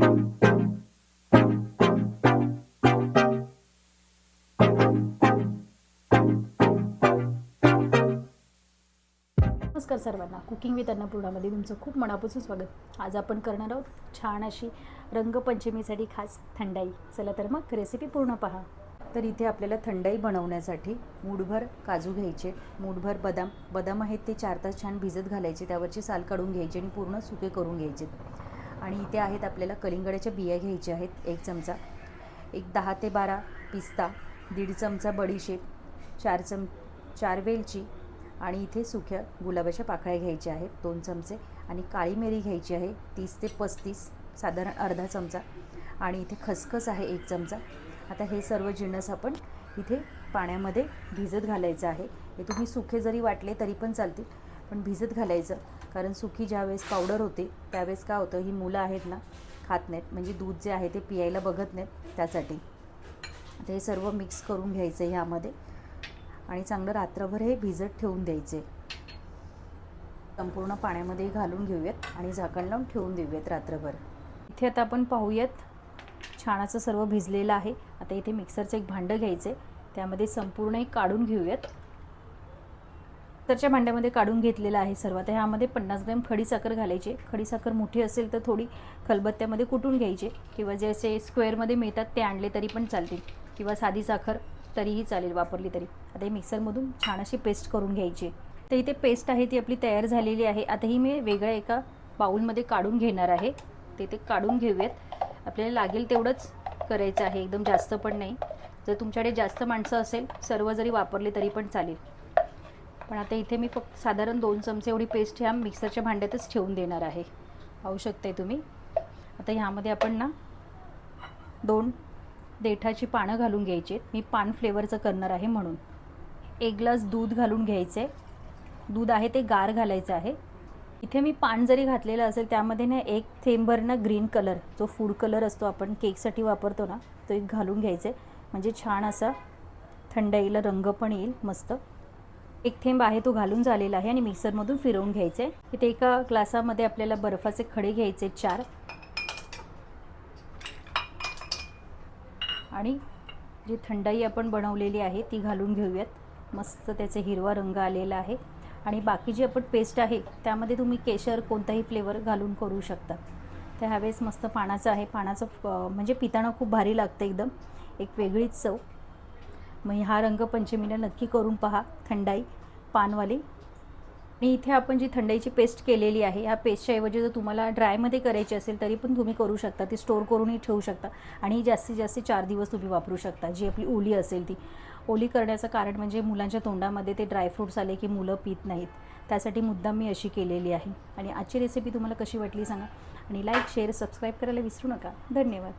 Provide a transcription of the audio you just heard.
नमस्कार सर्वांना. Cooking with अन्नपूर्णामध्ये तुमचं खूप मनापासून स्वागत. आज आपण करणार आहोत छान अशी रंगपंचमीसाठी खास थंडाई. चला तर मग रेसिपी पूर्ण पहा. तर इथे आपल्याला थंडाई बनवण्यासाठी मूठभर काजू घ्यायचे मूठभर बदाम. बदाम आहेत ते चार तास छान भिजत घालायचे त्यावरची साल काढून घ्यायची आणि पूर्ण सुके करून घ्यायचे. आणि इथे आहेत आपल्याला कलिंगड्याच्या बिया घ्यायच्या आहेत एक चमचा. एक दहा ते बारा पिस्ता दीड चमचा बडीशेप चार चम चार वेलची आणि इथे सुक्या गुलाबाच्या पाकळ्या घ्यायच्या आहेत दोन चमचे. आणि काळी मिरी घ्यायची आहे तीस ते पस्तीस साधारण अर्धा चमचा. आणि इथे खसखस आहे एक चमचा. आता हे सर्व जिन्नस आपण इथे पाण्यामध्ये भिजत घालायचं आहे. हे तुम्ही सुखे जरी वाटले तरी पण चालतील. पण भिजत घालायचं. कारण सुकी ज्यावेळेस पावडर होते त्यावेळेस काय होतं ही मुलं आहेत ना खात नाहीत. म्हणजे दूध जे आहे ते पियायला बघत नाहीत त्यासाठी. ते सर्व मिक्स करून घ्यायचं ह्यामध्ये. आणि चांगलं रात्रभर हे भिजत ठेवून द्यायचे. संपूर्ण पाण्यामध्ये घालून घेऊयात आणि झाकण लावून ठेवून देऊयात रात्रभर. इथे आता आपण पाहूयात छान असं सर्व भिजलेलं आहे. आता इथे मिक्सरचं एक भांडं घ्यायचं आहे त्यामध्ये संपूर्ण एक काढून घेऊयात. मिक्सरच्या भांड्यामध्ये काढून घेतलेलं आहे सर्व आता ह्यामध्ये पन्नास ग्रॅम खडीसाखर घालायची. खडीसाखर मोठी असेल तर थोडी खलबत्त्यामध्ये कुटून घ्यायचे. किंवा जे असे स्क्वेअरमध्ये मिळतात ते आणले तरी पण चालतील. किंवा साधी साखर तरीही चालेल वापरली तरी. आता हे मिक्सरमधून छान अशी पेस्ट करून घ्यायची. तर इथे पेस्ट आहे ती आपली तयार झालेली आहे. आता ही मी वेगळ्या एका बाऊलमध्ये काढून घेणार आहे. ते ते काढून घेऊयात. आपल्याला लागेल तेवढंच करायचं आहे. एकदम जास्त पण नाही. जर तुमच्याकडे जास्त माणसं असेल सर्व जरी वापरले तरी पण चालेल. पण आता इथे मी फक्त साधारण दोन चमचे एवढी पेस्ट ह्या मिक्सरच्या भांड्यातच ठेवून देणार आहे. पाहू शकताय तुम्ही? आता ह्यामध्ये आपण ना दोन देठाची पानं घालून घ्यायची आहेत. मी पान फ्लेवरचं करणार आहे म्हणून. एक ग्लास दूध घालून घ्यायचं आहे दूध आहे ते गार घालायचं आहे. इथे मी पान जरी घातलेलं असेल त्यामध्ये ना एक थेंबर ना ग्रीन कलर जो फूड कलर असतो आपण केकसाठी वापरतो ना तो एक घालून घ्यायचा आहे म्हणजे छान असा थंडाईला रंग पण येईल मस्त. एक थेंब आहे तो घालून झालेला आहे आणि मिक्सरमधून फिरवून घ्यायचे. इथे एका ग्लासामध्ये आपल्याला बर्फाचे खडे घ्यायचे चार. आणि जी थंडाई आपण बनवलेली आहे ती घालून घेऊयात. मस्त त्याचे हिरवा रंग आलेला आहे. आणि बाकी जी आपण पेस्ट आहे त्यामध्ये तुम्ही केशर कोणताही फ्लेवर घालून करू शकता. तर ह्यावेळेस मस्त पानाचं आहे. पानाचं म्हणजे पिताना खूप भारी लागतं एकदम. एक वेगळीच चव. मग हा रंगपंचमीला नक्की करून पहा थंडाई पानवाली. आणि इथे आपण जी थंडाईची पेस्ट केलेली आहे ह्या पेस्टच्या ऐवजी जर तुम्हाला ड्रायमध्ये करायची असेल तरी पण तुम्ही करू शकता. ती स्टोअर करूनही ठेवू शकता. आणि जास्तीत जास्त चार दिवस तुम्ही वापरू शकता. जी आपली ओली असेल ती. ओली करण्याचं कारण म्हणजे मुलांच्या तोंडामध्ये ते ड्रायफ्रूट्स आले की मुलं पित नाहीत. त्यासाठी मुद्दाम मी अशी केलेली आहे. आणि आजची रेसिपी तुम्हाला कशी वाटली सांगा. आणि लाईक शेअर सबस्क्राईब करायला विसरू नका. धन्यवाद.